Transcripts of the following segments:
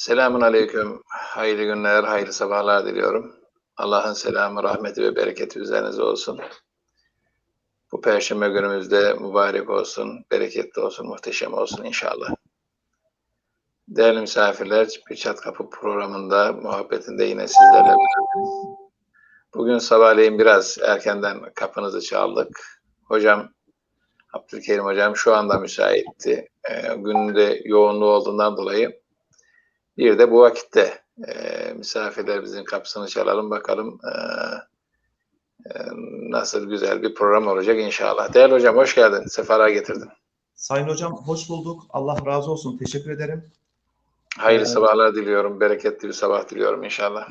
Selamun Aleyküm. Hayırlı günler, hayırlı sabahlar diliyorum. Allah'ın selamı, rahmeti ve bereketi üzerinize olsun. Bu perşembe günümüzde mübarek olsun, bereketli olsun, muhteşem olsun inşallah. Değerli misafirler, Bir Çat Kapı programında, muhabbetinde yine sizlerle beraberiz. Bugün sabahleyin biraz erkenden kapınızı çaldık. Hocam, Abdülkerim hocam şu anda müsaitti. E, günde yoğunluğu olduğundan dolayı bir de bu vakitte e, misafirlerimizin kapısını çalalım bakalım e, e, nasıl güzel bir program olacak inşallah. Değerli hocam hoş geldin. Sefara getirdin. Sayın hocam hoş bulduk. Allah razı olsun. Teşekkür ederim. Hayırlı Evet. sabahlar diliyorum. Bereketli bir sabah diliyorum inşallah.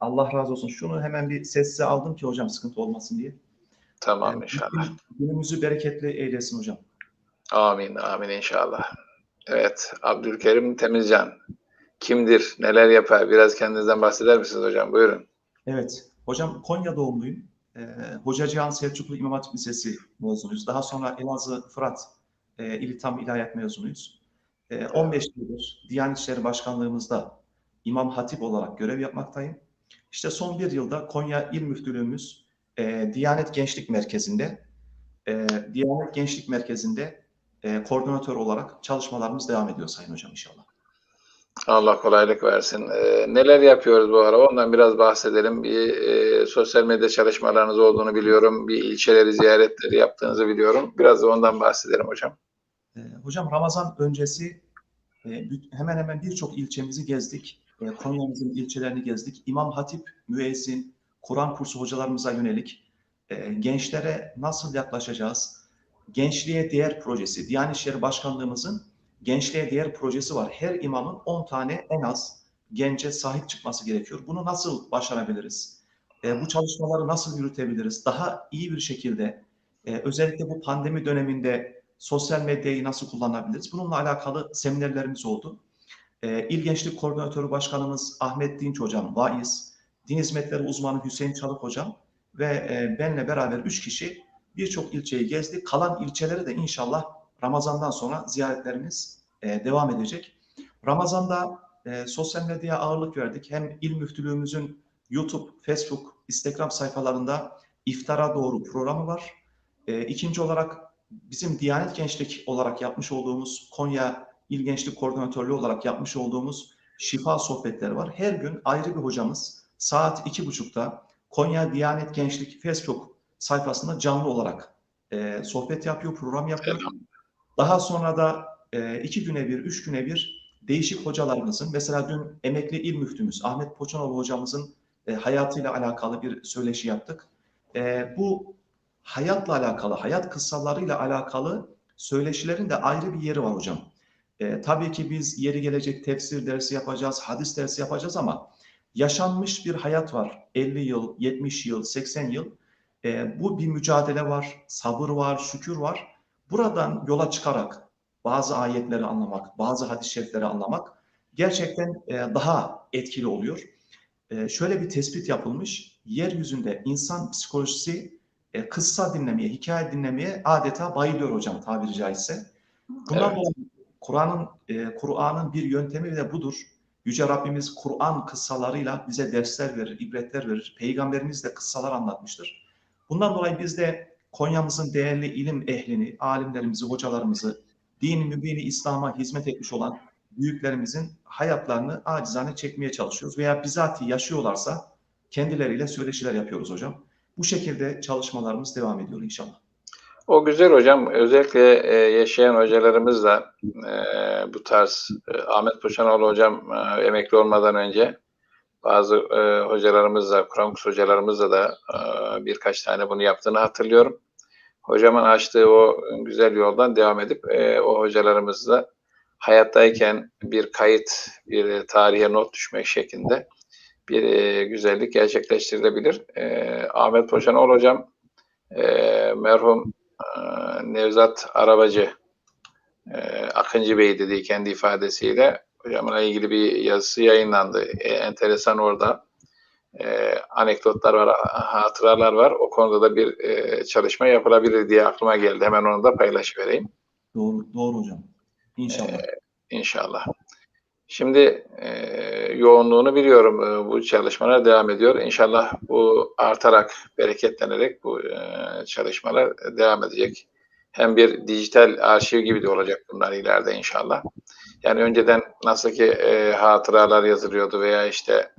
Allah razı olsun. Şunu hemen bir sessize aldım ki hocam sıkıntı olmasın diye. Tamam Yani inşallah. Günümüzü bereketli eylesin hocam. Amin amin inşallah. Evet Abdülkerim Temizcan. Kimdir? Neler yapar? Biraz kendinizden bahseder misiniz hocam? Buyurun. Evet. Hocam Konya doğumluyum. Ee, Hoca Cihan Selçuklu İmam Hatip Lisesi mezunuyuz. Daha sonra Elazığ Fırat e, İlitam İlahiyat mezunuyuz. E, 15 yıldır Diyanet İşleri Başkanlığımızda İmam Hatip olarak görev yapmaktayım. İşte son bir yılda Konya İl Müftülüğümüz e, Diyanet Gençlik Merkezi'nde e, Diyanet Gençlik Merkezi'nde e, koordinatör olarak çalışmalarımız devam ediyor Sayın Hocam inşallah. Allah kolaylık versin. Ee, neler yapıyoruz bu ara? Ondan biraz bahsedelim. Bir e, sosyal medya çalışmalarınız olduğunu biliyorum. Bir ilçeleri ziyaretleri yaptığınızı biliyorum. Biraz da ondan bahsedelim hocam. E, hocam Ramazan öncesi e, hemen hemen birçok ilçemizi gezdik. E, Konya'mızın ilçelerini gezdik. İmam Hatip, müezzin, Kur'an kursu hocalarımıza yönelik e, gençlere nasıl yaklaşacağız? Gençliğe Değer Projesi, Diyanet İşleri Başkanlığımızın Gençliğe Değer Projesi var. Her imamın 10 tane en az gence sahip çıkması gerekiyor. Bunu nasıl başarabiliriz? E, bu çalışmaları nasıl yürütebiliriz? Daha iyi bir şekilde e, özellikle bu pandemi döneminde sosyal medyayı nasıl kullanabiliriz? Bununla alakalı seminerlerimiz oldu. E, İl Gençlik Koordinatörü Başkanımız Ahmet Dinç Hocam, vaiz, din hizmetleri uzmanı Hüseyin Çalık Hocam ve e, benle beraber üç kişi birçok ilçeyi gezdik. Kalan ilçeleri de inşallah Ramazan'dan sonra ziyaretlerimiz e, devam edecek. Ramazan'da e, sosyal medyaya ağırlık verdik. Hem il müftülüğümüzün YouTube, Facebook, Instagram sayfalarında iftara doğru programı var. E, ikinci olarak bizim Diyanet Gençlik olarak yapmış olduğumuz Konya İl Gençlik Koordinatörlüğü olarak yapmış olduğumuz şifa sohbetleri var. Her gün ayrı bir hocamız saat iki buçukta Konya Diyanet Gençlik Facebook sayfasında canlı olarak e, sohbet yapıyor, program yapıyor. Daha sonra da e, iki güne bir, üç güne bir değişik hocalarımızın, mesela dün emekli il müftümüz Ahmet Poçanoğlu hocamızın e, hayatıyla alakalı bir söyleşi yaptık. E, bu hayatla alakalı, hayat kıssalarıyla alakalı söyleşilerin de ayrı bir yeri var hocam. E, tabii ki biz yeri gelecek tefsir dersi yapacağız, hadis dersi yapacağız ama yaşanmış bir hayat var. 50 yıl, 70 yıl, 80 yıl. E, bu bir mücadele var, sabır var, şükür var. Buradan yola çıkarak bazı ayetleri anlamak, bazı hadis-i şerifleri anlamak gerçekten e, daha etkili oluyor. E, şöyle bir tespit yapılmış. Yeryüzünde insan psikolojisi e, kıssa dinlemeye, hikaye dinlemeye adeta bayılıyor hocam tabiri caizse. Bundan Evet. Kur'an'ın e, Kur'an'ın bir yöntemi de budur. Yüce Rabbimiz Kur'an kıssalarıyla bize dersler verir, ibretler verir. Peygamberimiz de kıssalar anlatmıştır. Bundan dolayı biz de Konya'mızın değerli ilim ehlini, alimlerimizi, hocalarımızı, din mübini İslam'a hizmet etmiş olan büyüklerimizin hayatlarını acizane çekmeye çalışıyoruz. Veya bizatihi yaşıyorlarsa kendileriyle söyleşiler yapıyoruz hocam. Bu şekilde çalışmalarımız devam ediyor inşallah. O güzel hocam. Özellikle e, yaşayan hocalarımız da e, bu tarz e, Ahmet Poşanoğlu hocam e, emekli olmadan önce bazı e, hocalarımızla, Kur'an hocalarımızla da e, birkaç tane bunu yaptığını hatırlıyorum. Hocamın açtığı o güzel yoldan devam edip e, o hocalarımızla hayattayken bir kayıt, bir tarihe not düşmek şeklinde bir e, güzellik gerçekleştirilebilir. E, Ahmet Poşanoğlu hocam e, merhum e, Nevzat Arabacı e, Akıncı Bey dediği kendi ifadesiyle hocamla ilgili bir yazısı yayınlandı. E, enteresan orada e, anekdotlar var, hatıralar var. O konuda da bir e, çalışma yapılabilir diye aklıma geldi. Hemen onu da paylaşıvereyim Doğru, doğru hocam. İnşallah. inşallah. Şimdi e, yoğunluğunu biliyorum. E, bu çalışmalar devam ediyor. İnşallah bu artarak, bereketlenerek bu e, çalışmalar devam edecek. Hem bir dijital arşiv gibi de olacak bunlar ileride inşallah. Yani önceden nasıl ki e, hatıralar yazılıyordu veya işte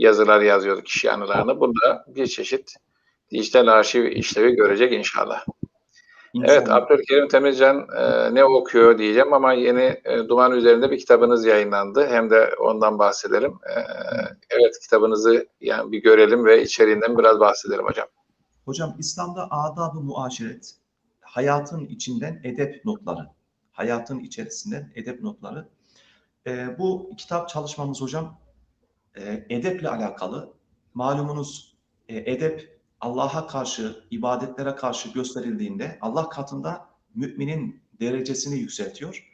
yazılar yazıyorduk kişi anılarını. Bunda bir çeşit dijital arşiv işlevi görecek inşallah. Evet, İnşallah. Abdülkerim Temizcan e, ne okuyor diyeceğim ama yeni e, Duman üzerinde bir kitabınız yayınlandı. Hem de ondan bahsedelim. E, evet, kitabınızı yani bir görelim ve içeriğinden biraz bahsedelim hocam. Hocam İslam'da adab-ı muaşeret, hayatın içinden edep notları, hayatın içerisinden edep notları. Ee, bu kitap çalışmamız hocam e, edeple alakalı. Malumunuz e, edep Allah'a karşı, ibadetlere karşı gösterildiğinde Allah katında müminin derecesini yükseltiyor.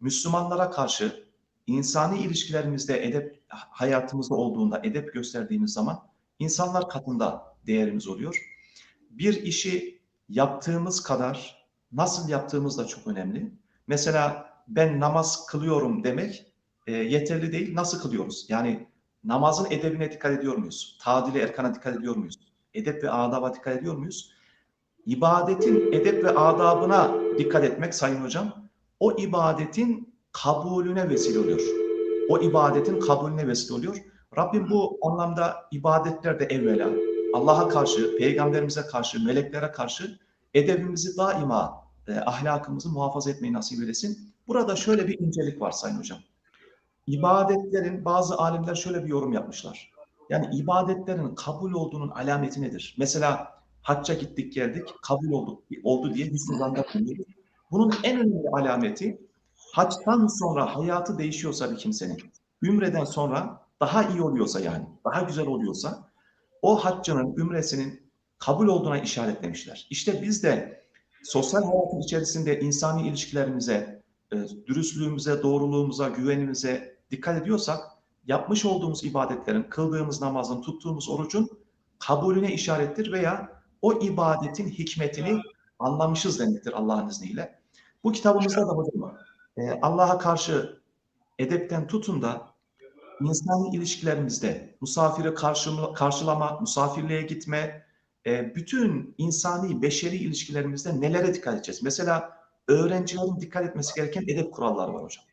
Müslümanlara karşı insani ilişkilerimizde edep hayatımızda olduğunda edep gösterdiğimiz zaman insanlar katında değerimiz oluyor bir işi yaptığımız kadar nasıl yaptığımız da çok önemli. Mesela ben namaz kılıyorum demek e, yeterli değil. Nasıl kılıyoruz? Yani namazın edebine dikkat ediyor muyuz? Tadili erkana dikkat ediyor muyuz? Edep ve adaba dikkat ediyor muyuz? İbadetin edep ve adabına dikkat etmek sayın hocam, o ibadetin kabulüne vesile oluyor. O ibadetin kabulüne vesile oluyor. Rabbim bu anlamda ibadetlerde evvela Allah'a karşı, peygamberimize karşı, meleklere karşı edebimizi daima, e, ahlakımızı muhafaza etmeyi nasip eylesin. Burada şöyle bir incelik var Sayın Hocam. İbadetlerin bazı alimler şöyle bir yorum yapmışlar. Yani ibadetlerin kabul olduğunun alameti nedir? Mesela hacca gittik geldik, kabul oldu, oldu diye hüsnü zanda. Bunun en önemli alameti haçtan sonra hayatı değişiyorsa bir kimsenin, ümreden sonra daha iyi oluyorsa yani, daha güzel oluyorsa o haccının, ümresinin kabul olduğuna işaretlemişler. İşte biz de sosyal hayatın içerisinde insani ilişkilerimize, e, dürüstlüğümüze, doğruluğumuza, güvenimize dikkat ediyorsak, yapmış olduğumuz ibadetlerin, kıldığımız namazın, tuttuğumuz orucun kabulüne işarettir veya o ibadetin hikmetini anlamışız demektir Allah'ın izniyle. Bu kitabımızda da hocam e, Allah'a karşı edepten tutun da insani ilişkilerimizde misafiri karşılama, misafirliğe gitme, e, bütün insani, beşeri ilişkilerimizde nelere dikkat edeceğiz? Mesela öğrencilerin dikkat etmesi gereken edep kuralları var hocam.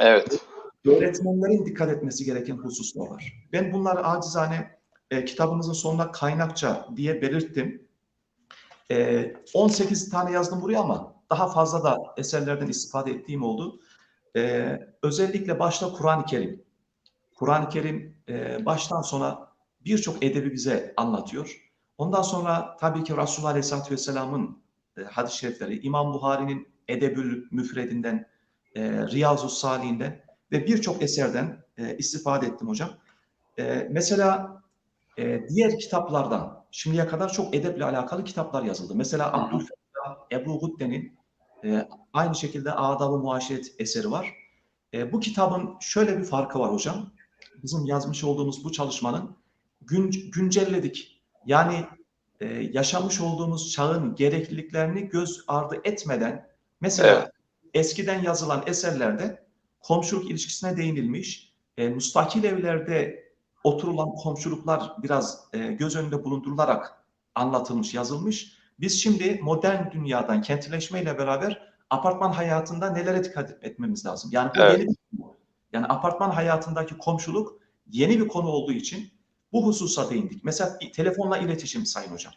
Evet. Öğretmenlerin dikkat etmesi gereken hususlar var. Ben bunları acizane e, kitabınızın sonuna kaynakça diye belirttim. E, 18 tane yazdım buraya ama daha fazla da eserlerden istifade ettiğim oldu. E, özellikle başta Kur'an-ı Kerim. Kur'an-ı Kerim e, baştan sona birçok edebi bize anlatıyor. Ondan sonra tabii ki Resulullah Aleyhisselatü Vesselam'ın e, hadis-i şerifleri, İmam Buhari'nin Edebül Müfredinden, e, Riyazu Salih'inden ve birçok eserden e, istifade ettim hocam. E, mesela e, diğer kitaplardan, şimdiye kadar çok edeple alakalı kitaplar yazıldı. Mesela Abdülfettah Ebu Gudde'nin e, aynı şekilde Adab-ı Muaşeret eseri var. E, bu kitabın şöyle bir farkı var hocam bizim yazmış olduğumuz bu çalışmanın gün, güncelledik. Yani e, yaşamış olduğumuz çağın gerekliliklerini göz ardı etmeden mesela Evet. eskiden yazılan eserlerde komşuluk ilişkisine değinilmiş. E, müstakil evlerde oturulan komşuluklar biraz e, göz önünde bulundurularak anlatılmış, yazılmış. Biz şimdi modern dünyadan kentleşmeyle beraber apartman hayatında nelere dikkat etmemiz lazım? Yani bu Evet. yeni bir konu. Yani apartman hayatındaki komşuluk yeni bir konu olduğu için bu hususa değindik. Mesela telefonla iletişim Sayın Hocam.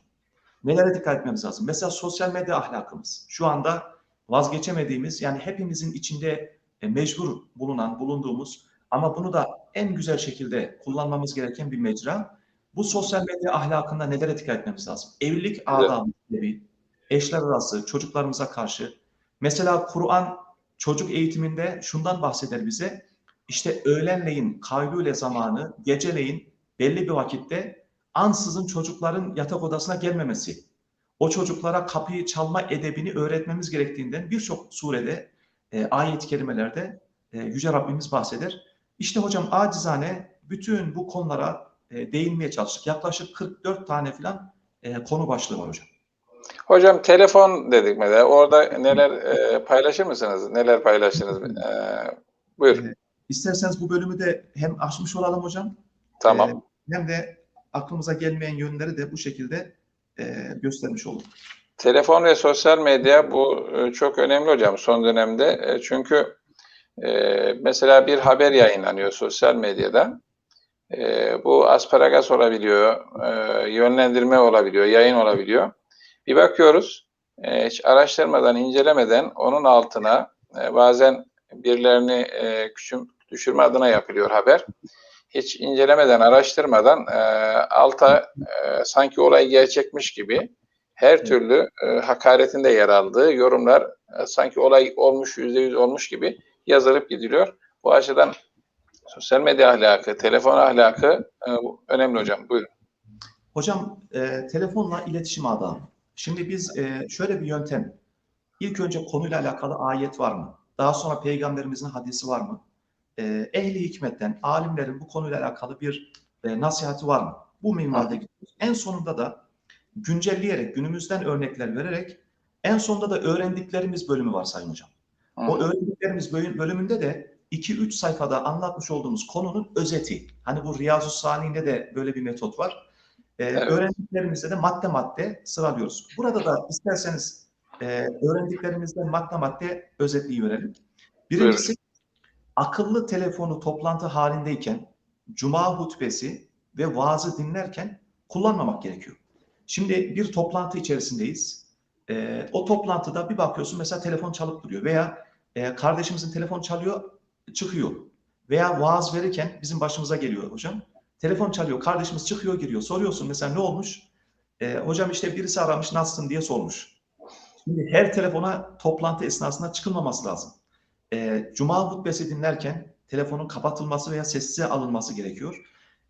Nelere dikkat etmemiz lazım? Mesela sosyal medya ahlakımız. Şu anda vazgeçemediğimiz yani hepimizin içinde e, mecbur bulunan, bulunduğumuz ama bunu da en güzel şekilde kullanmamız gereken bir mecra. Bu sosyal medya ahlakında nelere dikkat etmemiz lazım? Evlilik adabı gibi, eşler arası, çocuklarımıza karşı. Mesela Kur'an çocuk eğitiminde şundan bahseder bize. İşte öğlenleyin kaylule zamanı, geceleyin belli bir vakitte ansızın çocukların yatak odasına gelmemesi. O çocuklara kapıyı çalma edebini öğretmemiz gerektiğinden birçok surede, e, ayet-i kerimelerde e, Yüce Rabbimiz bahseder. İşte hocam acizane bütün bu konulara e, değinmeye çalıştık. Yaklaşık 44 tane falan e, konu başlığı var hocam. Hocam telefon dedik mesela. Orada neler e, paylaşır mısınız? Neler paylaştınız? E, buyur. İsterseniz bu bölümü de hem açmış olalım hocam. Tamam. e, hem de aklımıza gelmeyen yönleri de bu şekilde e, göstermiş olduk. Telefon ve sosyal medya bu e, çok önemli hocam son dönemde. E, Çünkü e, mesela bir haber yayınlanıyor sosyal medyada. Bu asparagas olabiliyor, yönlendirme olabiliyor, yayın olabiliyor. Bir bakıyoruz, hiç araştırmadan, incelemeden onun altına bazen birilerini küçüm düşürme adına yapılıyor haber. Hiç incelemeden, araştırmadan alta sanki olay gerçekmiş gibi her türlü e, hakaretin de yer aldığı yorumlar e, sanki olay olmuş, yüzde yüz olmuş gibi yazılıp gidiliyor. Bu açıdan sosyal medya ahlakı, telefon ahlakı e, önemli hocam. Buyurun. Hocam e, telefonla iletişim adamı. Şimdi biz e, şöyle bir yöntem. İlk önce konuyla alakalı ayet var mı? Daha sonra peygamberimizin hadisi var mı? E, ehli hikmetten, alimlerin bu konuyla alakalı bir e, nasihati var mı? Bu minvalde gidiyoruz. En sonunda da güncelleyerek, günümüzden örnekler vererek en sonunda da öğrendiklerimiz bölümü var Sayın Hocam. O öğrendiklerimiz bölüm- bölümünde de 2-3 sayfada anlatmış olduğumuz konunun özeti. Hani bu Riyazu Salih'inde de böyle bir metot var. Ee, Evet. Öğrendiklerimizde de madde madde sıralıyoruz. Burada da isterseniz e, öğrendiklerimizden madde madde özetleyiverelim. Birincisi akıllı telefonu toplantı halindeyken cuma hutbesi ve vaazı dinlerken kullanmamak gerekiyor. Şimdi bir toplantı içerisindeyiz. Ee, o toplantıda bir bakıyorsun mesela telefon çalıp duruyor veya e, kardeşimizin telefon çalıyor çıkıyor veya vaaz verirken bizim başımıza geliyor hocam. Telefon çalıyor kardeşimiz çıkıyor giriyor soruyorsun mesela ne olmuş? Ee, hocam işte birisi aramış nasılsın diye sormuş. Şimdi her telefona toplantı esnasında çıkılmaması lazım. Ee, Cuma hutbesi dinlerken telefonun kapatılması veya sessize alınması gerekiyor.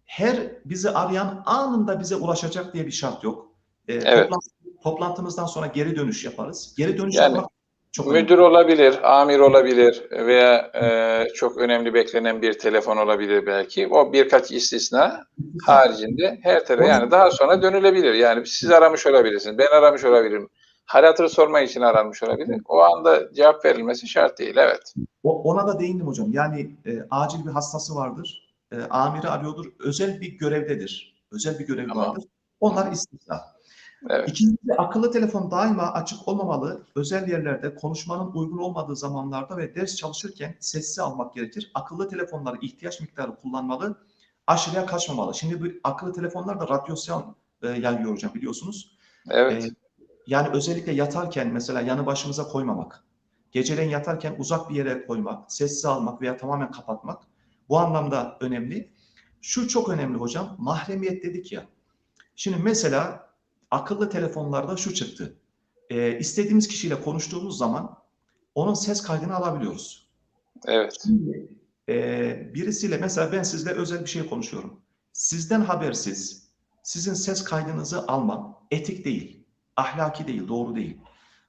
Her bizi arayan anında bize ulaşacak diye bir şart yok. Ee, Evet. toplantı- toplantımızdan sonra geri dönüş yaparız. Geri dönüş Yani yapmak çok önemli. Müdür olabilir, amir olabilir veya e, çok önemli beklenen bir telefon olabilir belki. O birkaç istisna haricinde her telefon yani daha sonra dönülebilir. Yani siz aramış olabilirsiniz, ben aramış olabilirim. Hal hatır sorma için aranmış olabilir. O anda cevap verilmesi şart değil. Evet. O- ona da değindim hocam. Yani e, acil bir hastası vardır. E, amiri arıyordur. Özel bir görevdedir. Özel bir görev Tamam. vardır. Onlar istisna. Evet. İkincisi akıllı telefon daima açık olmamalı. Özel yerlerde konuşmanın uygun olmadığı zamanlarda ve ders çalışırken sessiz almak gerekir. Akıllı telefonları ihtiyaç miktarı kullanmalı. Aşırıya kaçmamalı. Şimdi bu akıllı telefonlar da radyasyon e, yayıyor hocam biliyorsunuz. Evet. Ee, yani özellikle yatarken mesela yanı başımıza koymamak, geceleyin yatarken uzak bir yere koymak, sessiz almak veya tamamen kapatmak bu anlamda önemli. Şu çok önemli hocam, mahremiyet dedik ya. Şimdi mesela akıllı telefonlarda şu çıktı. Ee, istediğimiz kişiyle konuştuğumuz zaman onun ses kaydını alabiliyoruz. Evet. Şimdi, e, birisiyle mesela ben sizle özel bir şey konuşuyorum. Sizden habersiz sizin ses kaydınızı almam etik değil, ahlaki değil, doğru değil.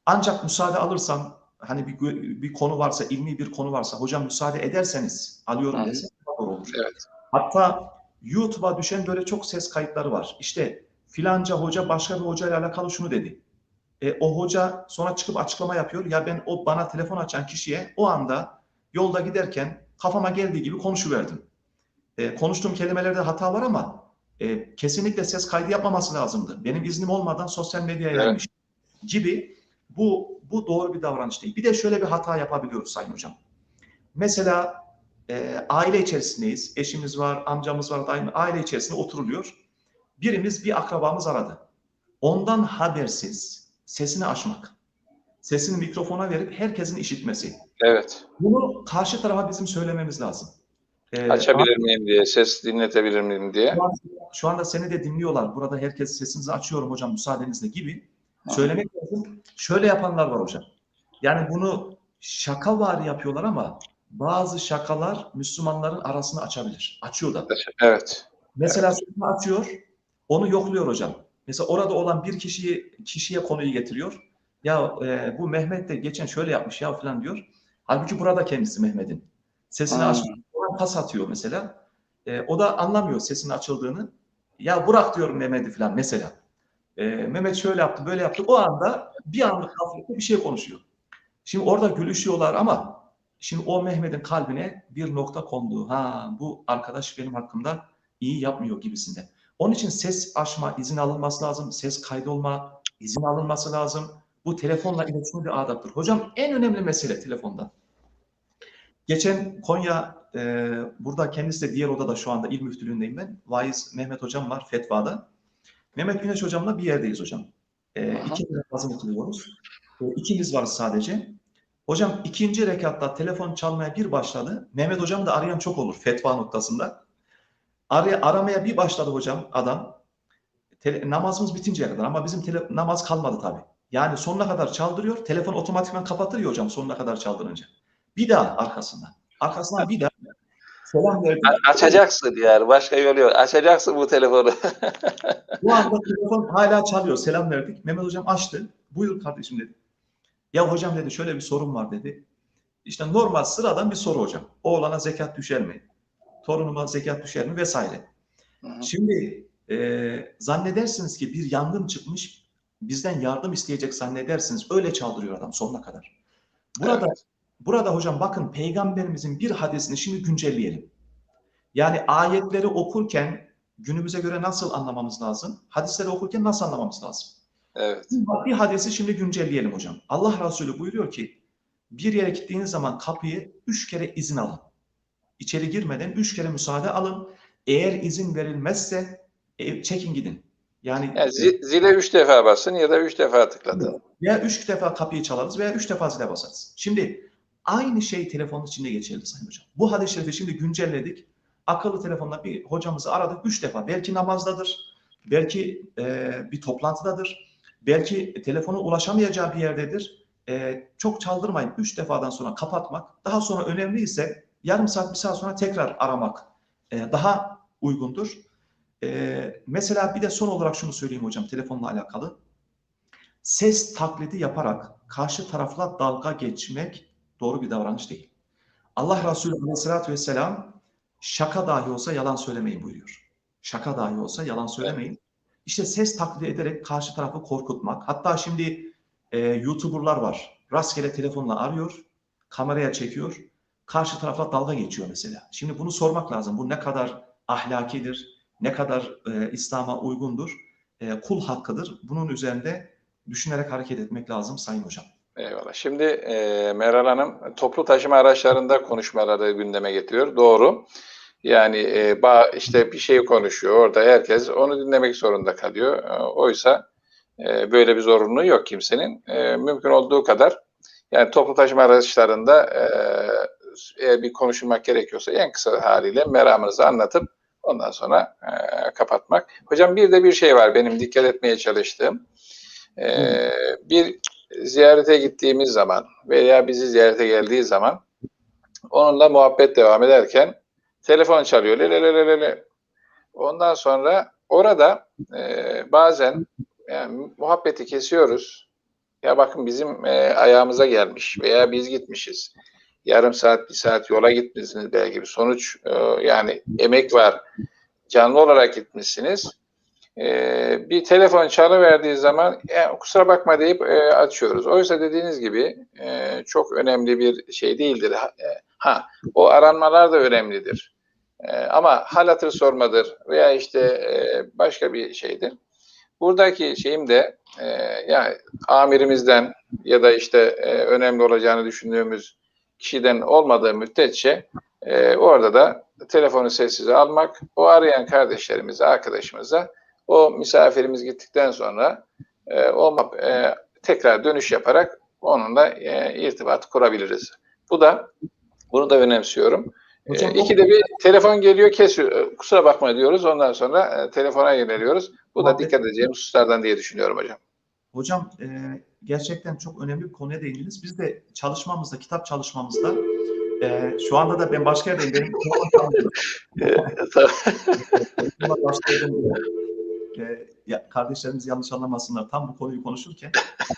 Ancak müsaade alırsam hani bir, bir konu varsa, ilmi bir konu varsa hocam müsaade ederseniz alıyorum doğru olur. Evet. Hatta YouTube'a düşen böyle çok ses kayıtları var. İşte filanca hoca başka bir hoca ile alakalı şunu dedi. E, o hoca sonra çıkıp açıklama yapıyor. Ya ben o bana telefon açan kişiye o anda yolda giderken kafama geldiği gibi konuşuverdim. E, konuştuğum kelimelerde hata var ama e, kesinlikle ses kaydı yapmaması lazımdı. Benim iznim olmadan sosyal medyaya Evet. yaymış gibi bu bu doğru bir davranış değil. Bir de şöyle bir hata yapabiliyoruz Sayın Hocam. Mesela e, aile içerisindeyiz. Eşimiz var, amcamız var, dayım, aile içerisinde oturuluyor. Birimiz bir akrabamız aradı. Ondan habersiz sesini açmak. Sesini mikrofona verip herkesin işitmesi. Evet. Bunu karşı tarafa bizim söylememiz lazım. Ee, Açabilir miyim diye, ses dinletebilir miyim diye. Şu, an- şu anda seni de dinliyorlar. Burada herkes sesinizi açıyorum hocam müsaadenizle gibi. Söylemek lazım. Şöyle yapanlar var hocam. Yani bunu şaka var yapıyorlar ama bazı şakalar Müslümanların arasını açabilir. Açıyor da. Evet. Mesela sesini açıyor, onu yokluyor hocam. Mesela orada olan bir kişiyi kişiye konuyu getiriyor. Ya e, bu Mehmet de geçen şöyle yapmış ya falan diyor. Halbuki burada kendisi Mehmet'in. Sesini ona pas atıyor mesela. E, o da anlamıyor sesinin açıldığını. Ya bırak diyorum Mehmet'i falan mesela. E, Mehmet şöyle yaptı, böyle yaptı. O anda bir anlık gaflette bir şey konuşuyor. Şimdi orada gülüşüyorlar ama Şimdi o Mehmet'in kalbine bir nokta kondu. Ha bu arkadaş benim hakkımda iyi yapmıyor gibisinde. Onun için ses açma izin alınması lazım. Ses kaydolma izin alınması lazım. Bu telefonla iletişim bir adaptır. Hocam en önemli mesele telefonda. Geçen Konya e, burada kendisi de diğer odada şu anda il müftülüğündeyim ben. Vaiz Mehmet hocam var fetvada. Mehmet Güneş hocamla bir yerdeyiz hocam. E, iki namazını kılıyoruz. E, ikimiz varız sadece. Hocam ikinci rekatta telefon çalmaya bir başladı. Mehmet hocam da arayan çok olur fetva noktasında. Araya, aramaya bir başladı hocam adam. Tele- namazımız bitinceye kadar ama bizim tele- namaz kalmadı tabii. Yani sonuna kadar çaldırıyor. Telefon otomatikman kapatır ya hocam sonuna kadar çaldırınca. Bir daha arkasından. Arkasından bir daha. Selam verdi. A- Açacaksın yani. Başka yolu yok. Açacaksın bu telefonu. Bu anda telefon hala çalıyor. Selam verdik. Mehmet hocam açtı. Buyur kardeşim dedi. Ya hocam dedi şöyle bir sorun var dedi. İşte normal sıradan bir soru hocam. Oğlana zekat düşer mi? Torunuma zekat düşer mi? Vesaire. Hı hı. Şimdi e, zannedersiniz ki bir yangın çıkmış, bizden yardım isteyecek zannedersiniz. Öyle çaldırıyor adam sonuna kadar. Burada Evet. burada hocam bakın peygamberimizin bir hadisini şimdi güncelleyelim. Yani ayetleri okurken günümüze göre nasıl anlamamız lazım? Hadisleri okurken nasıl anlamamız lazım? Evet. Bir hadisi şimdi güncelleyelim hocam. Allah Resulü buyuruyor ki bir yere gittiğiniz zaman kapıyı üç kere izin alın. İçeri girmeden üç kere müsaade alın. Eğer izin verilmezse e, çekin gidin. Yani Yani zi- zile üç defa basın ya da üç defa tıklatın. veya üç defa kapıyı çalarız veya üç defa zile basarız. Şimdi aynı şey telefonun içinde geçerli Sayın Hocam. Bu hadis-i şerifi şimdi güncelledik. Akıllı telefonla bir hocamızı aradık üç defa. Belki namazdadır, belki e, bir toplantıdadır, belki telefona ulaşamayacağı bir yerdedir. E, çok çaldırmayın. Üç defadan sonra kapatmak. Daha sonra önemli ise yarım saat, bir saat sonra tekrar aramak e, daha uygundur. E, mesela bir de son olarak şunu söyleyeyim hocam telefonla alakalı ses taklidi yaparak karşı tarafla dalga geçmek doğru bir davranış değil. Allah Resulü Aleyhisselatü Vesselam şaka dahi olsa yalan söylemeyin buyuruyor. Şaka dahi olsa yalan söylemeyin. İşte ses taklidi ederek karşı tarafı korkutmak. Hatta şimdi e, YouTuber'lar var. Rastgele telefonla arıyor, kameraya çekiyor, karşı tarafla dalga geçiyor mesela. Şimdi bunu sormak lazım. Bu ne kadar ahlakidir, ne kadar e, İslam'a uygundur, e, kul hakkıdır. Bunun üzerinde düşünerek hareket etmek lazım Sayın Hocam. Eyvallah. Şimdi e, Meral Hanım toplu taşıma araçlarında konuşmaları gündeme getiriyor. Doğru. Yani e, ba- işte bir şey konuşuyor orada herkes onu dinlemek zorunda kalıyor. E, oysa e, böyle bir zorunluluğu yok kimsenin. E, mümkün olduğu kadar yani toplu taşıma araçlarında e, eğer bir konuşulmak gerekiyorsa en kısa haliyle meramınızı anlatıp ondan sonra e, kapatmak. Hocam bir de bir şey var benim dikkat etmeye çalıştığım. E, bir ziyarete gittiğimiz zaman veya bizi ziyarete geldiği zaman onunla muhabbet devam ederken telefon çalıyor. Le, le, le, le, le. Ondan sonra orada e, bazen yani muhabbeti kesiyoruz. Ya bakın bizim e, ayağımıza gelmiş veya biz gitmişiz. Yarım saat, bir saat yola gitmişsiniz belki bir sonuç e, yani emek var. Canlı olarak gitmişsiniz. Ee, bir telefon çalıverdiği zaman "Ya, kusura bakma deyip e, açıyoruz. Oysa dediğiniz gibi e, çok önemli bir şey değildir. Ha, e, o aranmalar da önemlidir. E, ama hal hatır sormadır veya işte e, başka bir şeydir. Buradaki şeyim de e, yani amirimizden ya da işte e, önemli olacağını düşündüğümüz kişiden olmadığı müddetçe e, orada da telefonu sessize almak, o arayan kardeşlerimize, arkadaşımıza o misafirimiz gittikten sonra e, o e, tekrar dönüş yaparak onunla e, irtibat kurabiliriz. Bu da bunu da önemsiyorum. Hocam, e, ikide bir telefon geliyor kesiyor. E, Kusura bakma diyoruz. Ondan sonra e, telefona yöneliyoruz. Bu da dikkat edeceğimiz hususlardan diye düşünüyorum hocam. Hocam e, gerçekten çok önemli bir konuya değindiniz. Biz de çalışmamızda, kitap çalışmamızda e, şu anda da ben başka yerdeyim. Benim. E, ya, kardeşlerimiz yanlış anlamasınlar. Tam bu konuyu konuşurken.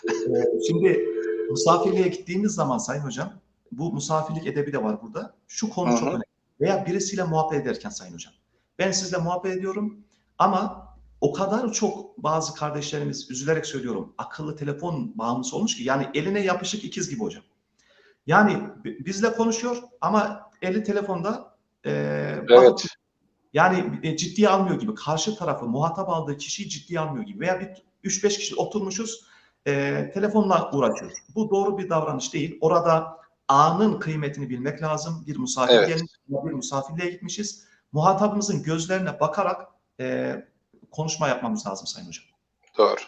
E, şimdi misafirliğe gittiğimiz zaman Sayın Hocam, bu misafirlik edebi de var burada. Şu konu Hı çok önemli. Veya birisiyle muhabbet ederken Sayın Hocam. Ben sizle muhabbet ediyorum ama o kadar çok bazı kardeşlerimiz üzülerek söylüyorum akıllı telefon bağımlısı olmuş ki yani eline yapışık ikiz gibi hocam. Yani bi- bizle konuşuyor ama eli telefonda e, Evet. yani e, ciddiye almıyor gibi. Karşı tarafı muhatap aldığı kişiyi ciddiye almıyor gibi. Veya bir 3-5 kişi oturmuşuz e, telefonla uğraşıyor. Bu doğru bir davranış değil. Orada anın kıymetini bilmek lazım. Bir misafir Evet. gelmiş, bir misafirliğe gitmişiz. Muhatabımızın gözlerine bakarak e, konuşma yapmamız lazım Sayın Hocam. Doğru.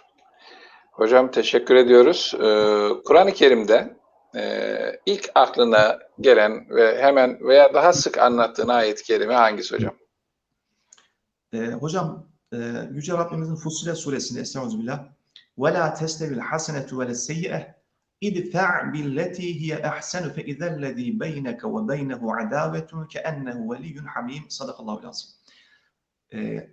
Hocam teşekkür ediyoruz. Ee, Kur'an-ı Kerim'de e, ilk aklına gelen ve hemen veya daha sık anlattığın ayet-i kerime hangisi hocam? E, hocam e, Yüce Rabbimizin Fussilet suresinde Estağfirullah وَلَا تَسْتَوِ الْحَسَنَةُ وَلَا السَّيِّئَةُ اِدْفَعْ بِالَّتِي هِيَ أَحْسَنُ فَإِذَا الَّذ۪ي بَيْنَكَ وَبَيْنَهُ عَدَاوَةٌ كَأَنَّهُ وَلِيٌّ حَمِيمٌ Sadakallahu lazım. E,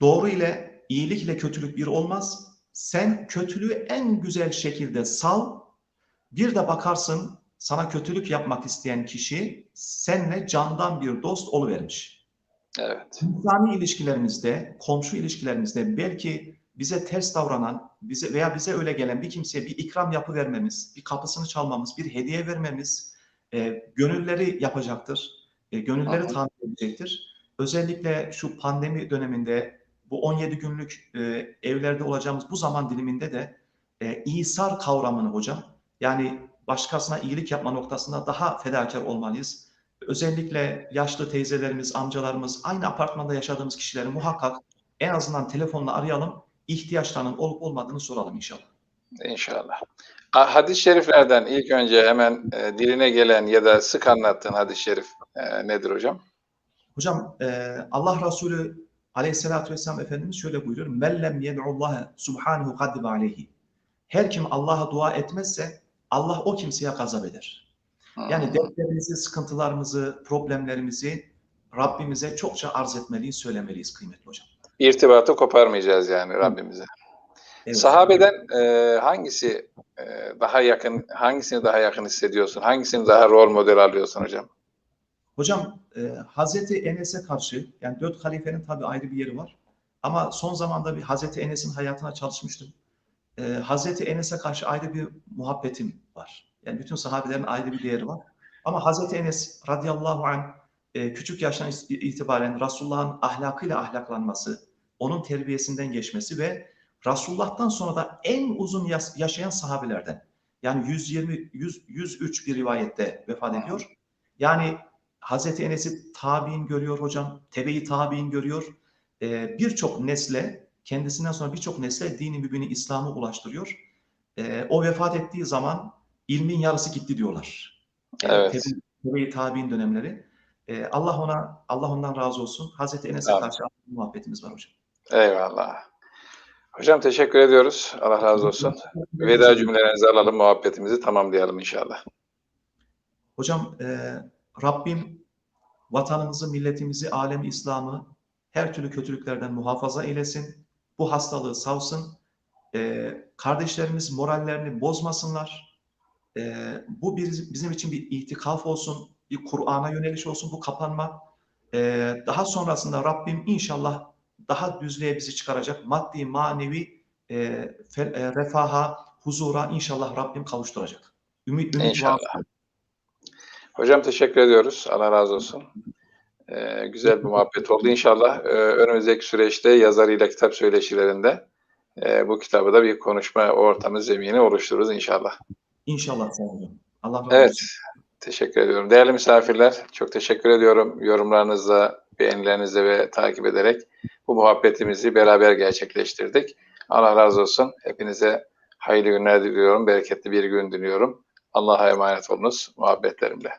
doğru ile iyilik ile kötülük bir olmaz. Sen kötülüğü en güzel şekilde sal. Bir de bakarsın sana kötülük yapmak isteyen kişi seninle candan bir dost oluvermiş. Evet. İnsani ilişkilerimizde, komşu ilişkilerimizde belki bize ters davranan, bize veya bize öyle gelen bir kimseye bir ikram yapı vermemiz, bir kapısını çalmamız, bir hediye vermemiz e, gönülleri yapacaktır. E, gönülleri tamir edecektir. Özellikle şu pandemi döneminde bu 17 günlük e, evlerde olacağımız bu zaman diliminde de e, İsar kavramını hocam yani başkasına iyilik yapma noktasında daha fedakar olmalıyız. Özellikle yaşlı teyzelerimiz, amcalarımız, aynı apartmanda yaşadığımız kişileri muhakkak en azından telefonla arayalım, ihtiyaçlarının olup olmadığını soralım inşallah. İnşallah. Hadis-i şeriflerden ilk önce hemen e, diline gelen ya da sık anlattığın hadis-i şerif e, nedir hocam? Hocam e, Allah Resulü aleyhissalatü vesselam Efendimiz şöyle buyuruyor. Mellem yed'ullaha subhanahu kaddibe aleyhi. Her kim Allah'a dua etmezse Allah o kimseye gazap eder. Yani dertlerimizi, sıkıntılarımızı, problemlerimizi Rabbimize çokça arz etmeliyiz, söylemeliyiz kıymetli hocam. İrtibatı koparmayacağız yani Rabbimize. Evet. Sahabeden e, hangisi e, daha yakın, hangisini daha yakın hissediyorsun? Hangisini daha rol model alıyorsun hocam? Hocam e, Hazreti Enes'e karşı yani dört halifenin tabii ayrı bir yeri var. Ama son zamanda bir Hazreti Enes'in hayatına çalışmıştım. E, Hazreti Enes'e karşı ayrı bir muhabbetim var. Yani bütün sahabelerin ayrı bir değeri var. Ama Hazreti Enes radıyallahu anh e, küçük yaştan itibaren Resulullah'ın ahlakıyla ahlaklanması, onun terbiyesinden geçmesi ve Resulullah'tan sonra da en uzun yaşayan sahabelerden. Yani 120 100, 103 bir rivayette vefat ediyor. Yani Hazreti Enes'i tabi'in görüyor hocam, tebe-i tabi'in görüyor. Ee, birçok nesle, kendisinden sonra birçok nesle dini mübini İslam'ı ulaştırıyor. Ee, o vefat ettiği zaman ilmin yarısı gitti diyorlar. Evet. tebe- Tebe-i tabi'in dönemleri. Ee, Allah ona, Allah ondan razı olsun. Hazreti Enes'e Amin. karşı muhabbetimiz var hocam. Eyvallah. Hocam teşekkür ediyoruz. Allah razı olsun. Veda cümlelerinizi alalım, muhabbetimizi tamamlayalım inşallah. Hocam e, Rabbim vatanımızı, milletimizi, alem İslam'ı her türlü kötülüklerden muhafaza eylesin. Bu hastalığı savsın. E, kardeşlerimiz morallerini bozmasınlar. E, bu bir, bizim için bir itikaf olsun, bir Kur'an'a yöneliş olsun bu kapanma. E, daha sonrasında Rabbim inşallah daha düzlüğe bizi çıkaracak. Maddi, manevi e, fe- e, refaha, huzura inşallah Rabbim kavuşturacak. Ümit, ümit İnşallah. var. Hocam teşekkür ediyoruz. Allah razı olsun. Ee, güzel bir muhabbet oldu. İnşallah e, önümüzdeki süreçte yazarıyla kitap söyleşilerinde e, bu kitabı da bir konuşma ortamı zemini oluştururuz inşallah. İnşallah Sayın Hocam. Allah razı Evet. olsun. Teşekkür ediyorum. Değerli misafirler, çok teşekkür ediyorum. Yorumlarınızla, beğenilerinizle ve takip ederek bu muhabbetimizi beraber gerçekleştirdik. Allah razı olsun. Hepinize hayırlı günler diliyorum. Bereketli bir gün diliyorum. Allah'a emanet olunuz muhabbetlerimle.